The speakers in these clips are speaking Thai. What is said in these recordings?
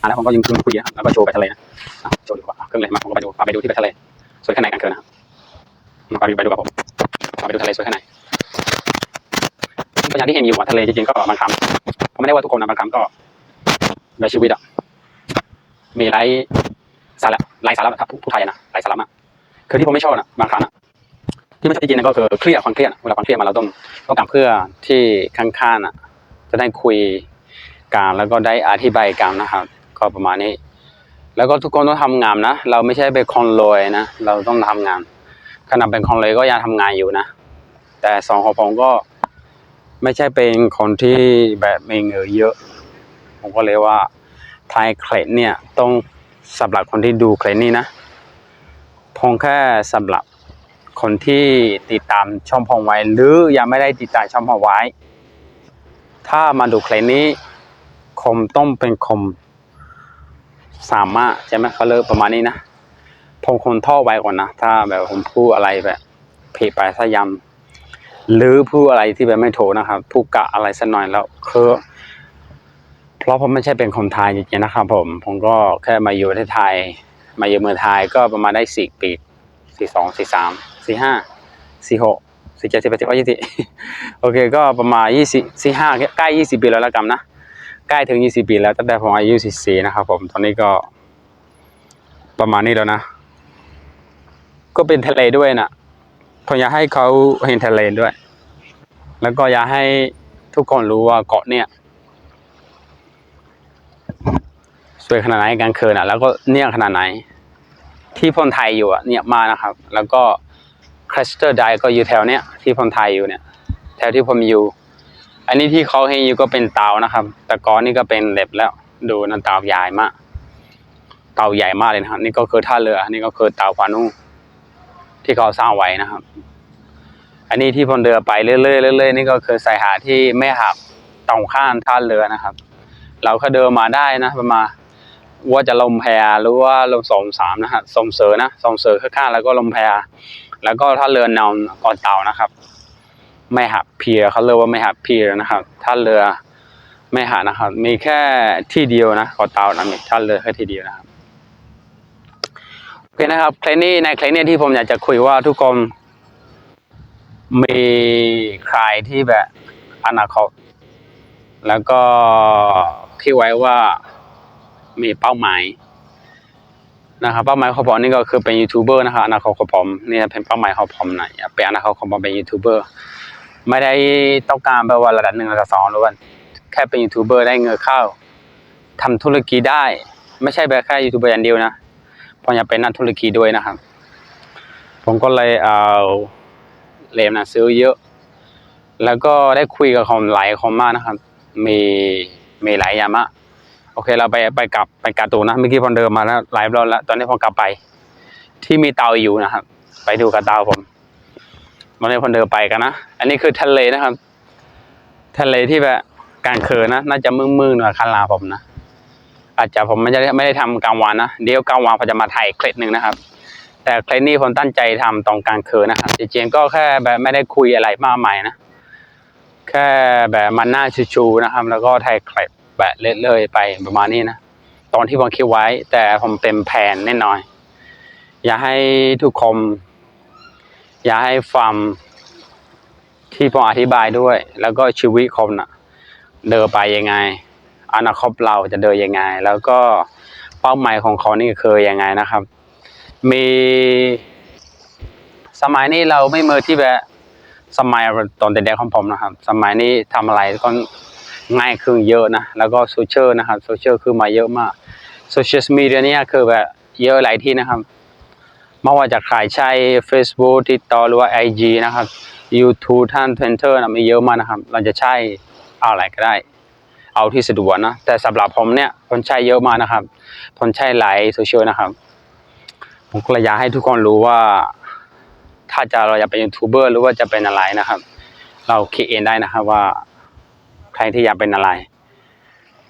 อะแล้วผมก็ยิงคืนคุยนะครับแล้วก็โชว์ไปทะเลนะอะโชว์ดีกว่าเครื่องเล่นมาผมก็ไปดูพาไปดูที่ไปทะเลสวยแค่ไหนกันเกินนะครับมาไปดูไปดูกับผมพาไปดูทะเลสวยแค่ไหนก็อย่างที่เห็นอยู่ว่าทะเลจริงๆก็บางครั้งก็ไม่ได้ว่าทุกคนนะบางครั้งก็ในชีวิตอะมีหลายสาระหลายสาระครับผู้ไทยนะหลายสาระมากคือที่ผมไม่ชอบนะบางครั้งอะที่ไม่ชอบจริงๆนะก็คือเครียดความเครียดเวลาความเครียดมาเราต้องต้องการเพื่อที่ข้างๆอะจะได้คุยกันแล้วก็ได้อธิบายกันนะครับ ก็ประมาณนี้ แล้วก็ทุกคนต้องทำงานนะ เราไม่ใช่เป็นคนรวยนะ เราต้องทำงาน ขณะเป็นคนรวยก็ยังทำงานอยู่นะ แต่สองของผมก็ไม่ใช่เป็นคนที่แบบมีเงินเยอะ ผมก็เลยว่าไทยเคลดเนี่ยต้องสำหรับคนที่ดูเคลดนี่นะพงแค่สำหรับคนที่ติดตามช่องพงไว้หรือยังไม่ได้ติดตามช่องพงไว้ ถ้ามาดูเคลปนี้คมต้องเป็นคม สามารถใช่ไหมเขาเลิกประมาณนี้นะผมคงท่อไว้ก่อนนะถ้าแบบผมพูดอะไรแบบผิดไปสักยำหรือพูดอะไรที่แบบไม่โถนะครับพูดกะอะไรสักหน่อยแล้วคือเพราะผมไม่ใช่เป็นคนไทยจริงๆนะครับ ผมผมก็แค่มาอยู่ที่ไทย มาอยู่เมืองไทยก็ประมาณได้สี่ปีสี่สองสี่สามสี่ห้าสี่หกสี่เจ็ดสี่แปดสิบเก้ายี่สิบโอเค ก็ประมาณยี่สิบสี่ห้าใกล้ยี่สิบปีแล้วล้วกันนะ ใกล้ถึงยี่สิบปีแล้วตั้งแต่ผมอายุสิบสี่นะครับผม ตอนนี้ก็ประมาณนี้แล้วนะ ก็เป็นทะเลด้วยนะผมอยากให้เขาเห็นทะเลด้วย แล้วก็อยากให้ทุกคนรู้ว่าเกาะเนี่ยสวยขนาดไหนกลางคืนอะ แล้วก็เนี่ยขนาดไหน ที่พนไทยอยู่อะเนี่ยมานะครับ แล้วก็คริสเตอร์ไดก็อยู่แถวเนี้ยที่พนไทยอยู่เนี่ย แถวที่ผมอยู่ อันนี้ที่เขาให้อยู่ก็เป็นเตานะครับต่ก่อนนี่ก็เป็นเหล็บแล้ว ดูนั่นเตาใหญ่มาก เตาใหญ่มากเลยนะครับ นี่ก็คือท่าเรือ นี่ก็คือเตาปานุที่เขาสร้างไว้นะครับ อันนี้ที่พนเรือไปเรื่อยๆเรื่อยๆนี่ก็คือสายหาดที่แม่หักตรงข้ามท่าเรือนะครับ เราก็เดินมาได้นะประมาณว่าจะลมแพหรือว่าลมสองสามนะฮะสมเสอนะสมเสอข้างๆแล้วก็ลมแพแล้วก็ถ้าเรือนอนก่อนเต่านะครับ ไม่หักเพียเขาเรียกว่าไม่หักเพียนะครับถ้าเรือไม่หักนะครับ มีแค่ที่เดียวนะก่อนเตานะมีถ้าเรือแค่ที่เดียวนะครับโอเคนะครับเคลนี้ในเคลนี้ที่ผมอยากจะคุยว่าทุกคนมีใครที่แบบอนาคตแล้วก็คิดไว้ว่ามีเป้าหมายนะครับเป้าหมายของผมนี่ก็คือเป็นยูทูบเบอร์นะครับอนาคตของผมนี่เป็นเป้าหมายของผมนะอยเป็นอนาคตของผมเป็นยูทูบเบอร์ ไม่ได้ต้องการแบบว่าระดับหนึ่งระดับสองหรือว่าแค่เป็นยูทูบเบอร์ได้เงินเข้าทำธุรกิจได้ ไม่ใช่แบบแค่ยูทูบเบอร์อย่างเดียวนะผมอยากเป็นนักธุรกิจด้วยนะครับ ผมก็เลยเอาเล่มหนังสือเยอะ แล้วก็ได้คุยกับคนหลายคนมากนะครับ มีมีหลายอย่างมากโอเคเราไปไปกลับไปกาตูนะเมื่อกี้พอเดินมาแล้วหลายรอบแล้วตอนนี้พอกลับไป ที่มีเตาอยู่นะครับ ไปดูกับเตาผม ตอนนี้พอเดินไปกันนะ อันนี้คือทะเลนะครับ ทะเลที่แบบกลางคืนนะ น่าจะมืดๆหน่อยคันลาผมนะ อาจจะผมไม่ได้ไม่ได้ทำกลางวันนะ เดี๋ยวกลางวันผมจะมาถ่ายเคล็ดหนึ่งนะครับ แต่เคล็ดนี้ผมตั้งใจทำตอนกลางคืนนะครับจริงๆก็แค่แบบไม่ได้คุยอะไรมากมายนะ แค่แบบมันหน้าชูๆนะครับ แล้วก็ถ่ายคลิปแบบเรื่อยๆไปประมาณนี้นะ ตอนที่ผมคิดไว้ แต่ผมเต็มแผนแน่นอน อยากให้ทุกคน อยากให้ฟังที่ผมอธิบายด้วย แล้วก็ชีวิตคนน่ะเดินไปยังไง อนาคตเราจะเดินยังไง แล้วก็เป้าหมายของเขานี่คือยังไงนะครับ มีสมัยนี้เราไม่เมือที่แบบสมัยตอนเด็กๆของผมนะครับ สมัยนี้ทำอะไรก็ง่ายขึ้นเยอะนะ แล้วก็โซเชียลนะครับโซเชียลคือมาเยอะมากโซเชียลมีเดียเนี่ยคือแบบเยอะหลายที่นะครับ ไม่ว่าจะใครใช้ Facebook TikTok หรือว่า IG นะครับ YouTube ท่าน Twitter นะมีเยอะมากนะครับ เราจะใช้อาอะไรก็ได้ เอาที่สะดวกนะ แต่สำหรับผมเนี่ยผมใช้เยอะมากนะครับผมใช้หลายโซเชียลนะครับ ผมก็เลยอยากให้ทุกคนรู้ว่า ถ้าจะเราอยากเป็นยูทูบเบอร์หรือว่าจะเป็นอะไรนะครับ เราคิดเองได้นะครับว่า ใครที่อยากเป็นอะไร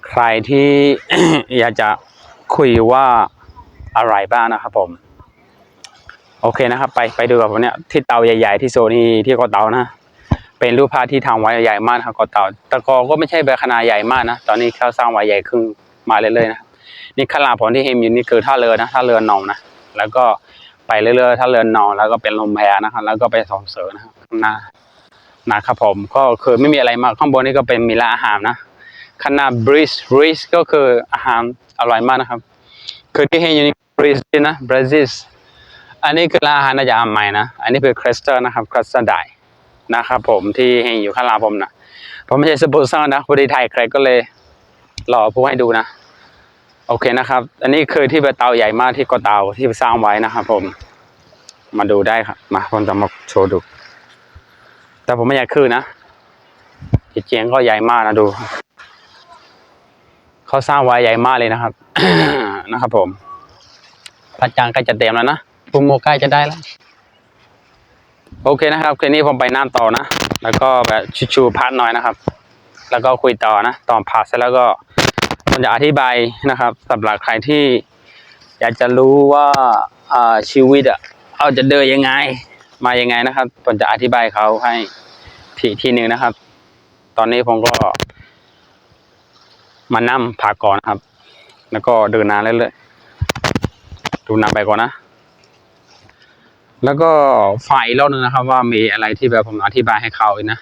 ใครที่อยากจะคุยว่าอะไรบ้างนะครับผม โอเคนะครับ ไปไปดูกับผมเนี่ยที่เตาใหญ่ๆที่โซนี่ที่เกาะเตานะ เป็นรูปภาพที่ทำไว้ใหญ่มากครับเกาะเตาแต่กอก็ไม่ใช่แบบขนาดใหญ่มากนะตอนนี้เขาสร้างไว้ใหญ่ขึ้นมาเรื่อยๆนะนี่ขางหลาผมที่เห็นอยู่นี่คือท่าเรือนะท่าเรือนองนะแล้วก็ไปเรื่อยๆท่าเรือนองแล้วก็เป็นลมแพนะครับแล้วก็ไปสองเสือนะครับน้านะครับผมก็คือไม่มีอะไรมากข้างบนนี่ก็เป็นมีร้านอาหารนะขนา breeze breeze ก็คืออาหารอร่อยมากนะครับ คือที่เห็นอยู่นี่ breeze นะ breeze อันนี้คือร้านอาหารน่าจะอันใหม่นะ อันนี้คือคริสเตอร์นะครับคริสเตอร์ไดนะครับผมที่เห็นอยู่ข้างหลังผมนะผมไม่ใช่สปอนเซอร์นะพอดีถ่ายใครก็เลยรอพูดให้ดูนะ โอเคนะครับ อันนี้คือที่เปเตาใหญ่มากที่กาะเตาที่สร้างไว้นะครับผมมาดูได้ครับมาผมจะมาโชว์ดู แต่ผมไม่อยากขึ้นนะจริงก็ใหญ่มากนะดูเขาสร้างไว้ใหญ่มากเลยนะครับนะครับผมพระจางใกล้จะเต็มแล้วนะ ปุโมใกล้จะได้แล้ว โอเคนะครับคืนนี้ผมไปน้ำต่อนะ แล้วก็แบบชูๆพัดหน่อยนะครับ แล้วก็คุยต่อนะตอนพักเสร็จแล้วก็ผมจะอธิบายนะครับสำหรับใครที่อยากจะรู้ว่าอ่าชีวิตอะเอาจะเดินยังไง มายังไงนะครับผมจะอธิบายเขาให้ทีทีหนึ่งนะครับ ตอนนี้ผมก็มานั่งพักก่อนนะครับ แล้วก็เดินนานเรื่อยๆดูนำไปก่อนนะ แล้วก็ฝ่ายรอบนึงนะครับ ว่ามีอะไรที่แบบผมอธิบายให้เขาอีกนะ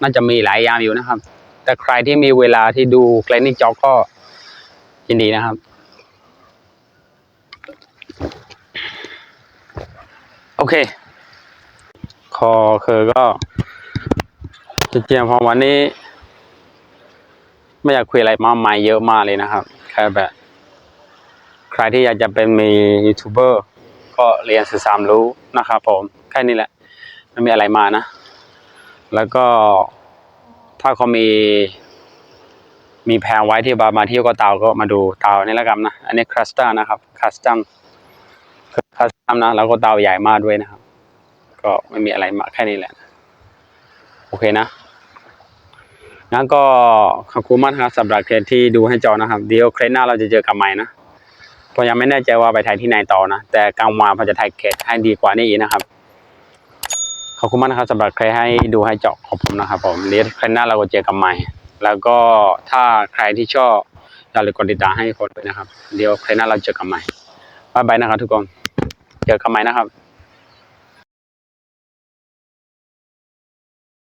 น่าจะมีหลายอย่างอยู่นะครับ แต่ใครที่มีเวลาที่ดูแกลนิกจ็อกก็ยินดีนะครับโอเค คอคือก็จริงๆพอวันนี้ ไม่อยากคุยอะไรมากมายเยอะมากเลยนะครับแค่แบบ ใครที่อยากจะเป็นมียูทูบเบอร์ ก็เรียนสื่อสารรู้นะครับผมแค่นี้แหละไม่มีอะไรมานะ แล้วก็ถ้าเขามี มีแผนไว้ที่บามาเที่ยวก็เตาก็มาดูเตานี่แล้วกันนะ อันนี้คลัสเตอร์นะครับคัสตัมคัสตัมนะแล้วก็เตาใหญ่มากด้วยนะครับ ก็ไม่มีอะไรมาแค่นี้แหละ โอเคนะงั้นก็ขอบคุณมากนะครับสำหรับเคสที่ดูให้จอนะครับ เดี๋ยวเคสหน้าเราจะเจอกันใหม่นะ ผมยังไม่แน่ใจว่าไปถ่ายที่ไหนต่อนะ แต่กลางวันผมจะถ่ายเคสให้ดีกว่านี้อีกนะครับ ขอบคุณมากนะครับสำหรับใครให้ดูให้เจาะขอบผมนะครับ ผมเดี๋ยวครั้งหน้าเราก็เจอกันใหม่ แล้วก็ถ้าใครที่ชอบอย่าลืมกดติดตามให้คนด้วยนะครับ เดี๋ยวครั้งหน้าเราเจอกันใหม่บ๊ายบายนะครับทุกคน เจอกันใหม่นะครับ